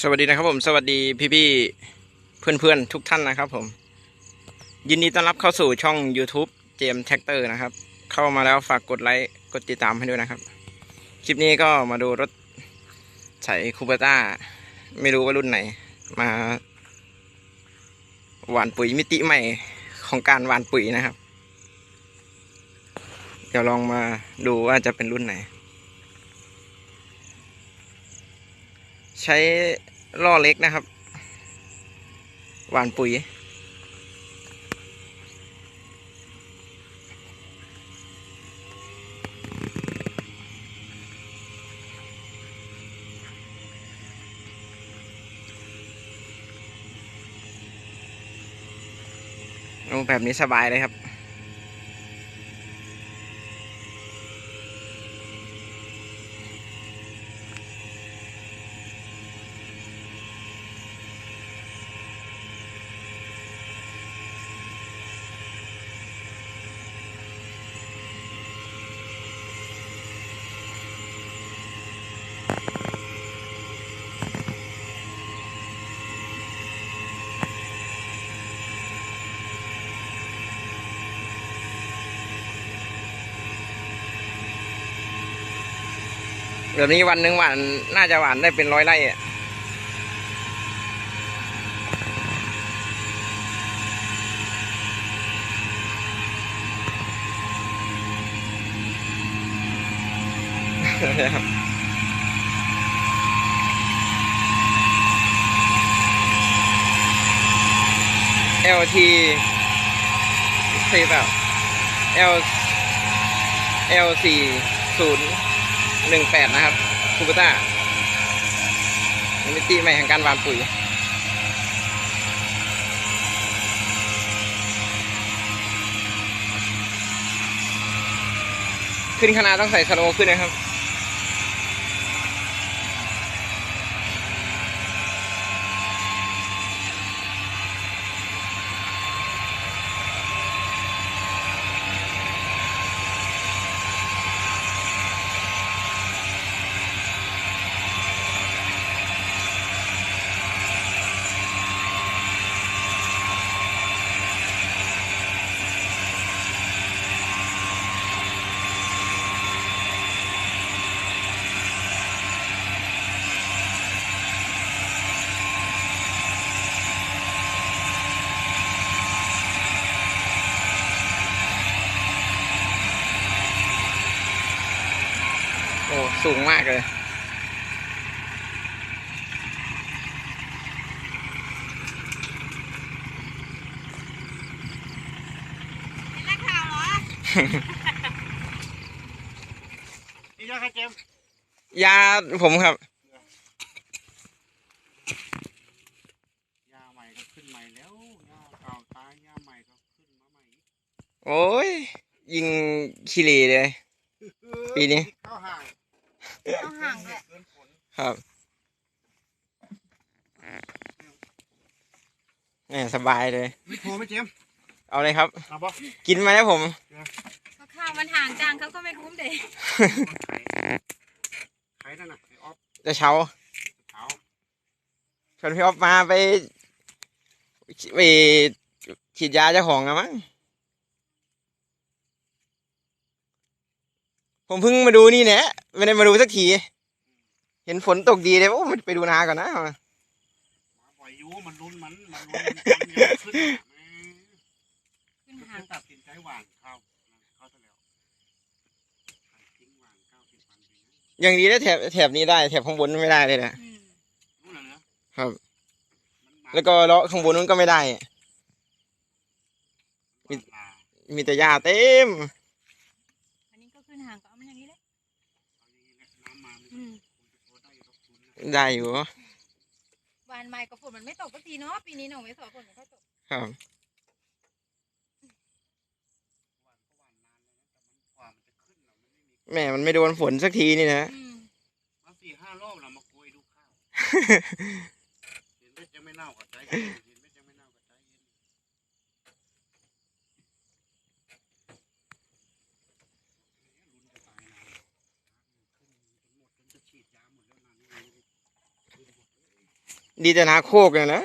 สวัสดีนะครับผมสวัสดีพี่ๆเพื่อนๆทุกท่านนะครับผม ยินดีต้อนรับเข้าสู่ช่อง YouTube เจมแท็กเตอร์นะครับ เข้ามาแล้วฝากกดไลค์กดติดตามให้ด้วยนะครับ คลิปนี้ก็มาดูรถใส่คูเปต้า ไม่รู้ว่ารุ่นไหน มาหวานปุ๋ยมิติใหม่ของการหวานปุ๋ยนะครับ เดี๋ยวลองมาดูว่าจะเป็นรุ่นไหน ใช้ล่อเล็กนะครับ หวานปุ๋ยโอ้แบบนี้สบายเลยครับ แบบนี้วันหนึ่งหวานน่าจะหวานได้เป็นร้อยไร่อะเอลทีใช่เปล่า L L สี่ศูนย์ หนึ่งแปดนะครับคูเปต้ามิติใหม่แห่งการหวานปุ๋ยขึ้นขนาดต้องใส่สโลขึ้นนะครับ โอ้สูงมากเลยนักข่าวเหรอนี่นะครับเจมส์ยาผมครับ ยาใหม่ก็ขึ้นใหม่แล้วยาเก่าตายยาใหม่ก็ขึ้นมาใหม่อีกโอ้ย ยิงขี้เหร่เลย ปีนี้ เข้าห่าง ต้องห่างด้วยเกินฝนครับเนี่ยสบายเลยมีโทรไหมเจมส์เอาเลยครับ เอาปะกินมาแล้วผมก็ข้าวมันห่างจังเขาก็ไม่คุ้มเด็กใครนั่นน่ะไอออฟจะเช้าเท้าชวนพี่ออฟมาไปไปฉีดยาเจ้าของนะมั้งผมเพิ่งมาดูนี่แหละ ไม่ได้มาดูสักที เห็นฝนตกดีเลยโอ้มันไปดูนาก่อนนะมาปล่อยยูมันลุ้นมันมันลุ้นมันมันยังขึ้นขึ้นก็ห่างตัดสินใจหวานเข้าเข้าซะแล้วทิ้งหวานเก้าสิบวันไปนะยังดีได้แถบแถบนี้ได้แถบข้างบนไม่ได้เลยนะครับ แล้วก็เลาะข้างบนนู้นก็ไม่ได้ มีแต่หญ้าเต็ม ได้รบกวนนะได้อยู่วานไม้กับฝนมันไม่ตกสักทีเนาะปีนี้หนูไม่สอนฝนไม่ค่อยตกครับหวานก็หวานนานเลยนะแต่มันกว่ามันจะขึ้นน่ะมันไม่มีแม่มันไม่โดนฝนสักทีนี่นะอืมมาสี่ห้ารอบเรามาคุยดูข้าวเห็นเม็ดยังไม่เน่ากับใจ ดจนจะฉีดยาหมดแล้วนะนี่ลุ้นหมดเลย ดีแต่นาโคกเนี่ยแหละ